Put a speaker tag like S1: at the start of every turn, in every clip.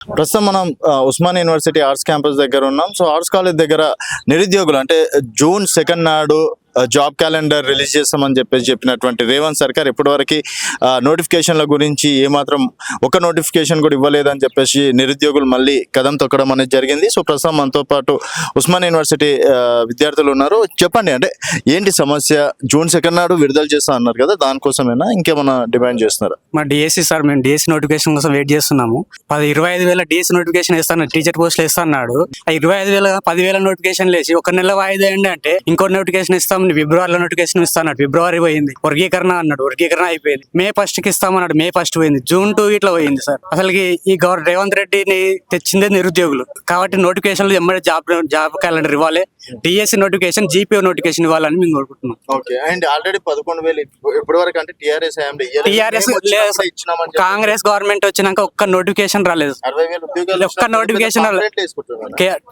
S1: ప్రస్తుతం మనం ఆ, ఉస్మాన్ యూనివర్సిటీ ఆర్ట్స్ క్యాంపస్ దగ్గర ఉన్నాం. సో ఆర్ట్స్ కాలేజ్ దగ్గర నిరుద్యోగులు అంటే జూన్ సెకండ్ నాడు జాబ్ క్యాలెండర్ రిలీజ్ చేస్తామని చెప్పేసి చెప్పినటువంటి రేవంత్ సర్కార్ ఇప్పటివరకు నోటిఫికేషన్ల గురించి ఏమాత్రం ఒక నోటిఫికేషన్ కూడా ఇవ్వలేదని చెప్పేసి నిరుద్యోగులు మళ్ళీ కదం తొక్కడం అనేది జరిగింది. సో ప్రస్తుతం మనతో పాటు ఉస్మాన్ యూనివర్సిటీ విద్యార్థులు ఉన్నారు. చెప్పండి అంటే ఏంటి సమస్య? జూన్ సెకండ్ నాడు విడుదల చేస్తా అన్నారు కదా దానికోసమేనా? ఇంకేమైనా డిమాండ్ చేస్తున్నారు?
S2: మా డిఎస్సి సార్ మేము డిఎస్సి నోటిఫికేషన్ కోసం వెయిట్ చేస్తున్నాము. పది ఇరవై ఐదు వేల డిఎస్సి నోటిఫికేషన్ ఇస్తాను టీచర్ పోస్టులు ఇస్తా అన్నాడు ఆ ఇరవై ఐదు వేల పదివేల నోటిఫికేషన్ లేచి ఒక నెల వాయిదా అంటే ఇంకో నోటిఫికేషన్ ఇస్తాం ఫిబ్రవరిలో నోటిఫికేషన్ ఇస్తాడు ఫిబ్రవరి పోయింది. వర్గీకరణ అన్నాడు. వర్గీకరణ అయిపోయింది. మే ఫస్ట్కి ఇస్తామన్నాడు. మే ఫస్ట్ పోయింది. జూన్ టూ ఇట్లా పోయింది సార్. అసలుకి ఈ గవర్నర్ రేవంత్ రెడ్డిని తెచ్చిందే నిరుద్యోగులు. కాబట్టి నోటిఫికేషన్లు ఎమ్మడే జాబ్ జాబ్ క్యాలెండర్ ఇవ్వాలి. డిఎస్సి నోటిఫికేషన్ జీపీఓ నోటిఫికేషన్ ఇవ్వాలని మేము కోరుకుంటున్నాం.
S1: ఓకే. అండ్ ఆల్రెడీ పదకొండు వేలు ఇప్పటి వరకు అంటే టిఆర్ఎస్
S2: కాంగ్రెస్ గవర్నమెంట్ వచ్చినాక ఒక్క నోటిఫికేషన్ రాలేదు. ఒక్క notification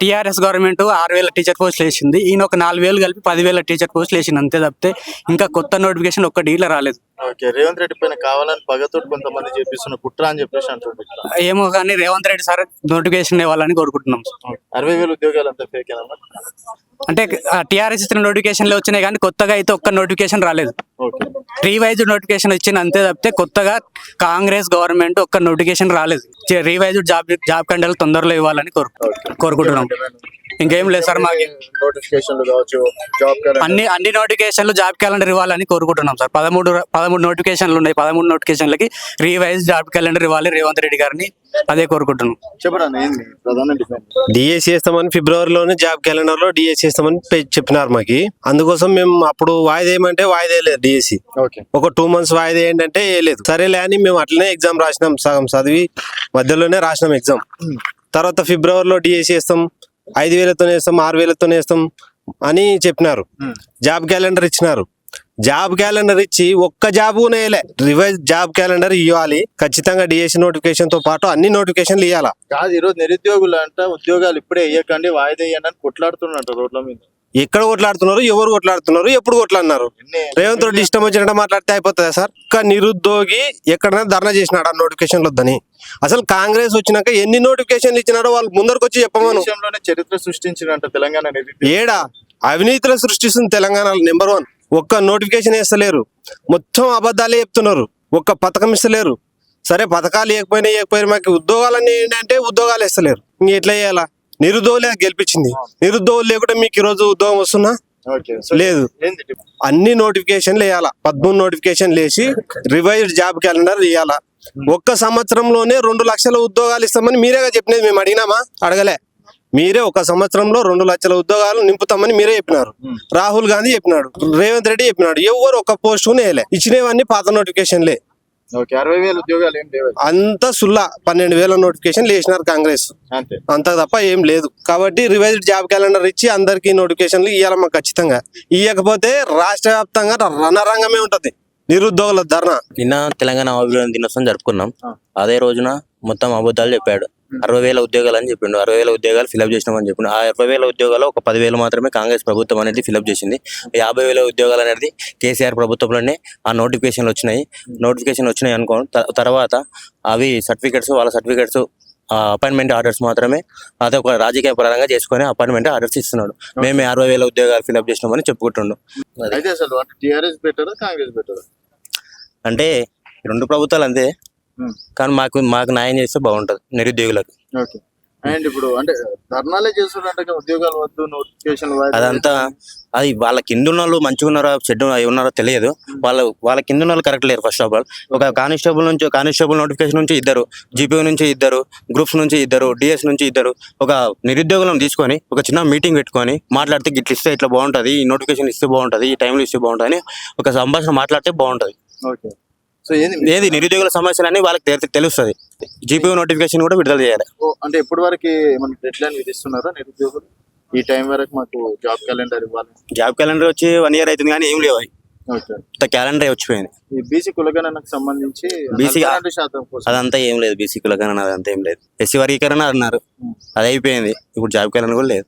S2: టిఆర్ఎస్ గవర్నమెంట్ ఆరు వేల టీచర్ పోస్టులు వేసింది. ఈయన ఒక నాలుగు వేలు కలిపి పదివేల టీచర్ పోస్టులు వేసింది అంతే తప్పితే ఇంకా కొత్త నోటిఫికేషన్ ఒక్క డీలర్ రాలేదు.
S1: ఓకే రేవంత్ రెడ్డి పైన కావాలని పగతోటి కొంతమంది చెప్పిస్తున్న కుట్ర అని చెప్పేసి అంటుంటారు
S2: ఏమో కానీ రేవంత్ రెడ్డి సార్ నోటిఫికేషన్ ఇవ్వాలని కోరుకుంటున్నాం
S1: అరవై వేల ఉద్యోగాలు అంతా ఫేక్
S2: అంటే టిఆర్ఎస్ ఇచ్చిన నోటిఫికేషన్లు వచ్చినాయి కానీ కొత్తగా అయితే ఒక్క నోటిఫికేషన్ రాలేదు.
S1: ఓకే.
S2: రీవైజ్ నోటిఫికేషన్ ఇచ్చింది అంతే తప్పితే కొత్తగా కాంగ్రెస్ గవర్నమెంట్ ఒక్క నోటిఫికేషన్ రాలేదు. రీవైజ్ జాబ్ జాబ్ కండలు తొందరలో ఇవ్వాలని కోరు కోరుకుంటున్నాం. ఇంకేం లేదు సార్ మాకు
S1: నోటిఫికేషన్లు కావచ్చు జాబ్
S2: అన్ని అన్ని నోటిఫికేషన్లు జాబ్ క్యాలెండర్ ఇవ్వాలని కోరుకుంటున్నాం సార్. పదమూడు పదమూడు నోటిఫికేషన్లు ఉన్నాయి. పదమూడు నోటిఫికేషన్లకి రీవైజ్ జాబ్ క్యాలెండర్ ఇవ్వాలి. రేవంత్ రెడ్డి గారిని అదే కోరుకుంటున్నాం.
S1: చెప్పండి ఏంది? ప్రధాన డిమాండ్.
S3: డిఎస్సి చేస్తామని ఫిబ్రవరిలోనే జాబ్ క్యాలెండర్లో డిఎస్సి చేస్తామని చెప్పినారు మాకి. అందుకోసం మేము అప్పుడు వాయిదా ఏమంటే వాయిదా లేదు డిఎస్సి
S1: ఓకే.
S3: ఒక టూ మంత్స్ వాయిదా ఏంటంటే వేయలేదు. సరేలే అని మేము అట్లనే ఎగ్జామ్ రాసినాం. సగం చదివి మధ్యలోనే రాసినాం ఎగ్జామ్ తర్వాత ఫిబ్రవరిలో డిఎస్సి వేస్తాం ఐదు వేలతోనే వేస్తాం ఆరు వేలతోనే వేస్తాం అని చెప్పినారు. జాబ్ క్యాలెండర్ ఇచ్చినారు. జాబ్ క్యాలెండర్ ఇచ్చి ఒక్క జాబు వేయలే రివైజ్ జాబ్ క్యాలెండర్ ఇవ్వాలి. ఖచ్చితంగా డిఎస్సి నోటిఫికేషన్తో పాటు అన్ని నోటిఫికేషన్లు ఇవ్వాలా
S1: కాదు ఈరోజు నిరుద్యోగులు అంట ఉద్యోగాలు ఇప్పుడే వేయకండి వాయిదా వేయండి అని కొట్లాడుతున్నట్టు రోడ్ల మీద.
S3: ఎక్కడ కొట్లాడుతున్నారు ఎవరు కొట్లాడుతున్నారు ఎప్పుడు కొట్లాడినారు? రేవంత్ రెడ్డి ఇష్టం వచ్చినట్టు మాట్లాడితే అయిపోతుందా సార్? నిరుద్యోగి ఎక్కడైనా ధర్నా చేసినాడు ఆ నోటిఫికేషన్ వద్దని. అసలు కాంగ్రెస్ వచ్చినాక ఎన్ని నోటిఫికేషన్లు ఇచ్చినాడో వాళ్ళు ముందరకు వచ్చి చెప్పమను.
S1: చరిత్ర సృష్టించినంట తెలంగాణ
S3: ఏడా? అవినీతిలో సృష్టిస్తుంది తెలంగాణలో నెంబర్ వన్. ఒక్క నోటిఫికేషన్ ఇస్తలేరు మొత్తం అబద్ధాలే చెప్తున్నారు. ఒక్క పథకం ఇస్తలేరు. సరే పథకాలు ఇవ్వకపోయినా ఇవ్వకపోయినా మాకు ఉద్యోగాలన్నీ ఏంటంటే ఉద్యోగాలు ఇస్తలేరు ఇంక ఎట్లా చేయాలా? నిరుద్యోగులే గెలిపించింది. నిరుద్యోగులు లేకుండా మీకు ఈరోజు ఉద్యోగం వస్తున్నా లేదు. అన్ని నోటిఫికేషన్లు వేయాలా? పదమూడు నోటిఫికేషన్లు వేసి రివైజ్డ్ జాబ్ క్యాలెండర్ ఇవ్వాలా ఒక్క సంవత్సరంలోనే రెండు లక్షల ఉద్యోగాలు ఇస్తామని మీరేగా చెప్పినది మేము అడిగినామా? అడగలే. మీరే ఒక సంవత్సరంలో రెండు లక్షల ఉద్యోగాలు నింపుతామని మీరే చెప్పినారు. రాహుల్ గాంధీ చెప్పినాడు. రేవంత్ రెడ్డి చెప్పినాడు. ఎవరు ఒక పోస్ట్ వేయలే. ఇచ్చినవన్నీ పాత నోటిఫికేషన్లే.
S1: ఓకే అరవై వేల ఉద్యోగాలు ఏం లేవు?
S3: అంత సుల్లా. పన్నెండు వేల నోటిఫికేషన్లు వేసినారు కాంగ్రెస్.
S1: అంతే.
S3: తప్ప ఏం లేదు. కాబట్టి రివైజ్డ్ జాబ్ క్యాలెండర్ ఇచ్చి అందరికీ నోటిఫికేషన్లు ఇవ్వాలి మాకు ఖచ్చితంగా. ఇవ్వకపోతే రాష్ట్ర వ్యాప్తంగా రణరంగమే ఉంటది. నిరుద్యోగుల ధర్నా.
S4: నిన్న తెలంగాణ అభివృద్ధి దినోత్సవం జరుపుకున్నాం. అదే రోజున మొత్తం అబద్ధాలు చెప్పాడు. అరవై వేల ఉద్యోగాలు అని చెప్పిండు. అరవై వేల ఉద్యోగాలు ఫిలప్ చేసినామని చెప్పిండు. ఆ అరవై వేల ఉద్యోగాలు ఒక పదివేలు మాత్రమే కాంగ్రెస్ ప్రభుత్వం అనేది ఫిలప్ చేసింది. యాభై వేల ఉద్యోగాలు అనేది కేసీఆర్ ప్రభుత్వంలోనే ఆ నోటిఫికేషన్లు వచ్చినాయి. నోటిఫికేషన్ వచ్చినాయి అనుకో తర్వాత అవి సర్టిఫికెట్స్ వాళ్ళ సర్టిఫికెట్స్ అపాయింట్మెంట్ ఆర్డర్స్ మాత్రమే అదే ఒక రాజకీయ పరంగా చేసుకొని అపాయింట్మెంట్ ఆర్డర్స్ ఇస్తున్నాడు. మేమే అరవై వేల ఉద్యోగాలు ఫిలప్ చేసినామని చెప్పుకుంటుండు.
S1: అంటే
S4: రెండు ప్రభుత్వాలు అంతే. కానీ మాకు మాకు న్యాయం చేస్తే బాగుంటది నిరుద్యోగులకు.
S1: ఓకే. అండ్ ఇప్పుడు అంటే ధర్నాలే చేస్తుంటే ఉద్యోగాలు వద్దు నోటిఫికేషన్
S4: అదంతా అది వాళ్ళ కింద ఉన్న వాళ్ళు మంచిగా ఉన్నారో చెడ్డ ఉన్నారో తెలియదు. వాళ్ళ వాళ్ళ కింద ఉన్న వాళ్ళు కరెక్ట్ లేరు ఫస్ట్ ఆఫ్ ఆల్. ఒక కానిస్టేబుల్ నుంచి కానిస్టేబుల్ నోటిఫికేషన్ నుంచి ఇద్దరు జీపీ నుంచి ఇద్దరు గ్రూప్స్ నుంచి ఇద్దరు డిఎస్ నుంచి ఇద్దరు ఒక నిరుద్యోగులను తీసుకొని ఒక చిన్న మీటింగ్ పెట్టుకొని మాట్లాడితే ఇట్లా ఇస్తే ఇట్లా బాగుంటది ఈ నోటిఫికేషన్ ఇస్తే బాగుంటది ఈ టైంలో ఇస్తే బాగుంటది అని ఒక సంభాషణ మాట్లాడితే బాగుంటది.
S1: ఓకే. సో ఏంది
S4: ఏది నిరుద్యోగుల సమస్యలన్నీ వాళ్ళకి తెలు- తెలుస్తుంది. జీపీ నోటిఫికేషన్ కూడా విడుదల చేయాలి.
S1: అంటే ఎప్పటి వరకు ఏమైనా డెడ్ లైన్ విధిస్తున్నారా నిరుద్యోగులు? ఈ టైం వరకు మాకు జాబ్ క్యాలెండర్ ఇవ్వాలి.
S4: జాబ్ క్యాలెండర్ వచ్చి వన్ ఇయర్ అవుతుంది కానీ ఏం లేవు క్యాలెండర్ వచ్చిపోయింది.
S1: ఈ బీసీ కులగణనకు సంబంధించి రెండు శాతం
S4: అదంతా ఏం లేదు బీసీ కులకరణ అదంతా ఏం లేదు. ఎస్సీ వర్గీకరణ అన్నారు. అది అయిపోయింది. ఇప్పుడు జాబ్ క్యాలెండర్ కూడా లేదు.